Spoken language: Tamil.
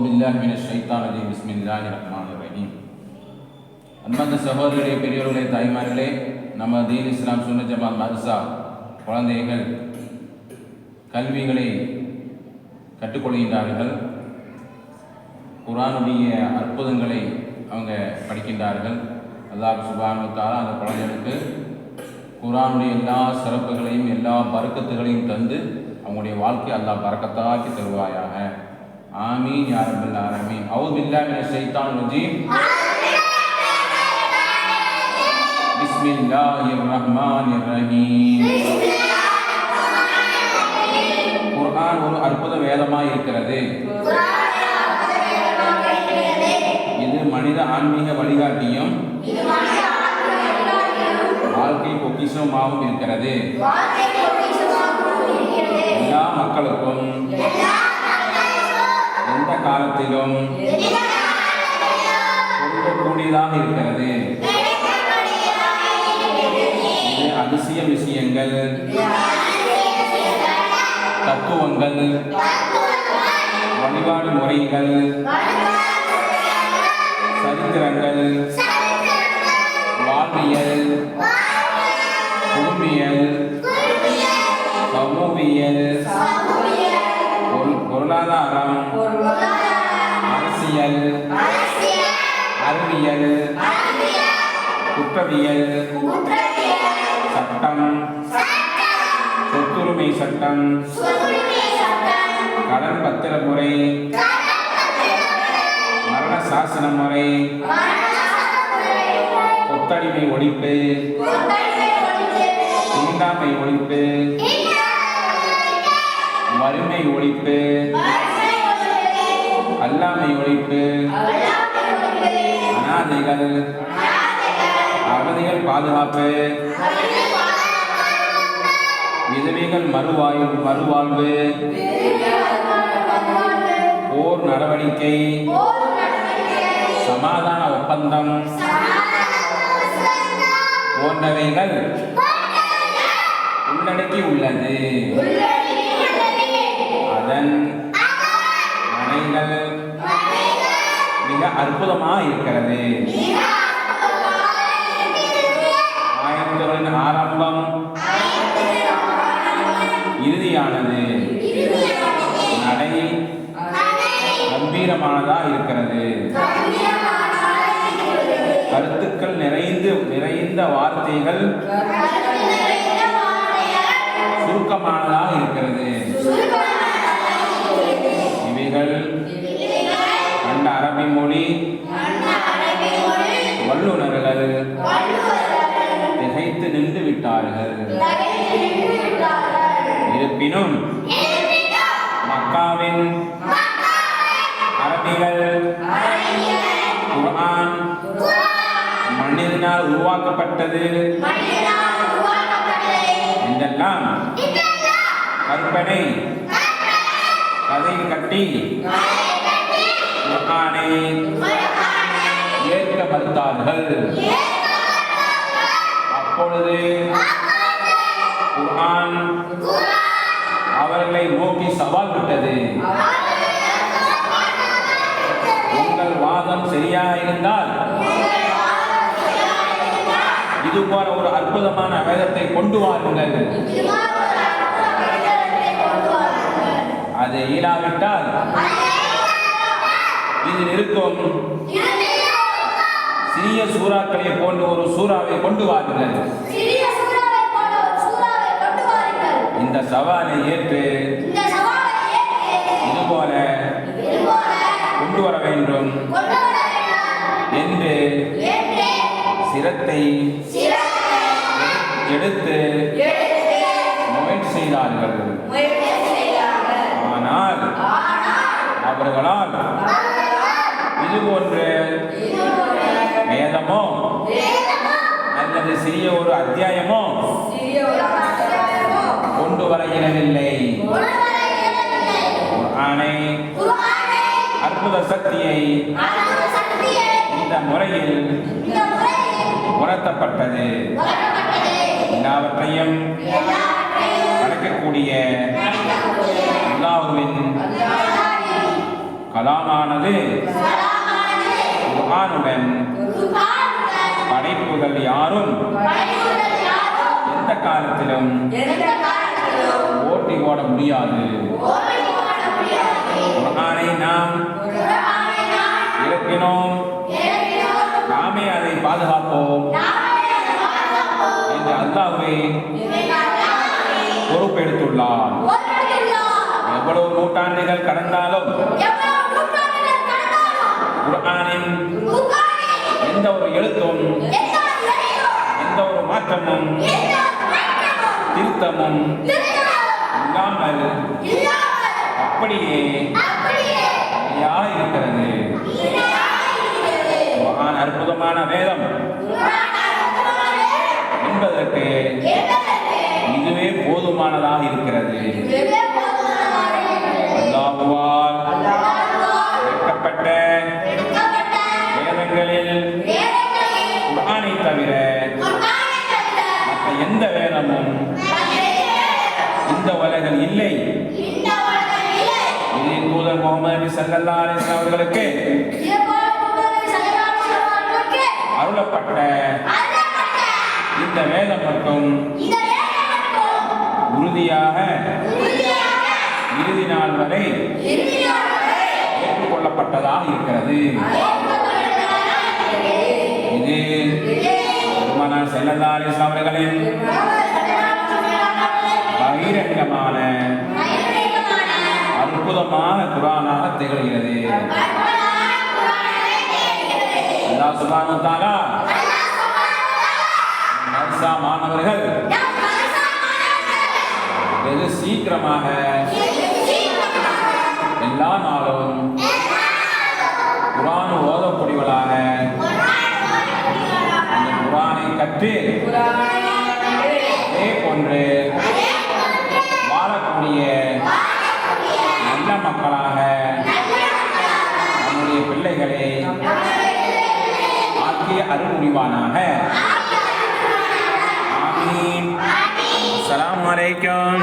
بالله من الشيطان الرجيم بسم الله الرحمن الرحيم அன்பார்ந்த சகோதரர்களே பெரியவர்களே தாய்மார்களே நம்ம தீன் இஸ்லாம் சுன்ன ஜமாத் மதரசா குழந்தைகள் கல்விகளை கற்றுக்கொள்கின்றார்கள் குரானுடைய அற்புதங்களை அவங்க படிக்கின்றார்கள் அல்லாஹ் சுபானு தாலா அந்த குழந்தைகளுக்கு குரானுடைய எல்லா சிறப்புகளையும் எல்லா பறக்கத்துகளையும் தந்து அவங்களுடைய வாழ்க்கை அல்லாஹ் பறக்கத்தாக்கி தருவாயாக ஆமீன் யா ரப்பல் ஆலமீன். அவுது பில்லாஹி மினஷ் ஷைத்தானிர் ரஜீம். பிஸ்மில்லாஹிர் ரஹ்மானிர் ரஹீம் குர்ஆன் ஒரு அற்புத வேதமாய் இருக்கிறது. இது மனித ஆன்மீக வழிகாட்டியும் வாழ்க்கை பொக்கிஷமாகவும் இருக்கிறது. எல்லா மக்களுக்கும் காலத்திலும் கூடியதாக இருக்கிறது. இது அதிசய விஷயங்கள் தத்துவங்கள் வழிபாடு முறைகள் சரித்திரங்கள் வாழ்வியல் குடும்பியல் சமூகியல் பொருளாதாரம் அரசியல் அறிவியல் குற்றவியல் சட்டம் சொத்துரிமை சட்டம் கடன் பத்திர முறை மரண சாசன முறை கொத்தடிமை ஒழிப்பு தீண்டாமை ஒழிப்பு வறுமை ஒழிப்பு. அல்லாமை ஒழிப்பு. அனாதைகள். அகதிகள் பாதுகாப்பு. விதவைகள் மறுவாயு மறுவாழ்வு. போர் நடவடிக்கை. சமாதான ஒப்பந்தம். போன்றவைகள் உள்ளடக்கி உள்ளது. அதன் மனைகள் மிக அற்புதமாக இருக்கிறது ஆயத்துகளின் ஆரம்பம் இறுதியானது. நடை கம்பீரமானதாக இருக்கிறது கருத்துக்கள் நிறைந்து நிறைந்த வார்த்தைகள் சுருக்கமானதாக இருக்கிறது இவைகள் கண்ட அரபி மொழி. வல்லுநர்கள் திகைத்து நின்று விட்டார்கள். இருப்பினும் மக்காவின் அரபிகள் குர்ஆன் மனிதனால் உருவாக்கப்பட்டது. என்றெல்லாம் கற்பனை கதை கட்டி. குர்ஆனை ஏற்க மறுத்தார்கள். அப்பொழுது குர்ஆன் அவர்களை நோக்கி சவால் விட்டது. உங்கள் வாதம் சரியா இருந்தால் இது போல ஒரு அற்புதமான வேதத்தை கொண்டு வாருங்கள். அது இயலாவிட்டால் இது இருக்கும் சிறிய சூறாக்களை போன்ற ஒரு சூறாவை கொண்டு வாருங்கள். இந்த சவாலை ஏற்று இதுபோல கொண்டு வர வேண்டும் என்று சிரத்தை எடுத்து முயற்சி செய்தார்கள். ஆனால் அவர்களால் இது போன்ற வேதமோ அல்லது சிறிய ஒரு அத்தியாயமோ கொண்டு வர இயலவில்லை குர்ஆனை அற்புத சக்தியை இந்த முறையில் உணர்த்தப்பட்டது. எல்லாவற்றையும் நடக்கக்கூடிய அல்லாஹுவின் அல்லாஹ்வின் கலாமானது குர்ஆனுடன் படைப்புகள் யாரும் எந்த காலத்திலும் ஓட்டி ஓட முடியாது. குர்ஆனை நாம் இறக்கினோம். நாமே அதை பாதுகாப்போம். என்று அல்லாஹ்வே பொறுப்பெடுத்துள்ளார். எவ்வளவு நூற்றாண்டுகள் கடந்தாலும் குர்ஆனின் எந்த ஒரு எழுத்தும் எந்த ஒரு மாற்றமும் திருத்தமும் இல்லாமல் அப்படியே இருக்கிறது அற்புதமான வேதம் என்பதற்கு இதுவே போதுமானதாக இருக்கிறது. அல்லாஹுவால் இறக்கப்பட்ட வேதங்களில் குர்ஆனை தவிர மற்ற எந்த வேதமும் இந்த உலகில் இல்லை. இது தூதர் முகமது அவர்களுக்கு அருளப்பட்ட இந்த வேதம் மட்டும் உறுதியாக இறுதி நாள் வரை ஏற்றுக்கொள்ளப்பட்டதாக இருக்கிறது. இது அலைஹி வஸல்லம் அவர்களின் பகிரங்கமான அற்புதமான குரானாக திகழ்கிறது. அல்லாஹ் மாணவர்கள் வெகு சீக்கிரமாக எல்லா நாளும் குரான் ஓதக்கூடியவளாக. அந்த குரானை கற்று அதே போன்று வாழக்கூடிய நல்ல மக்களாக நம்முடைய பிள்ளைகளை ஆக்கிய அருள் புரிவானாக ஆமீன். அஸ்ஸலாமு அலைக்கும்.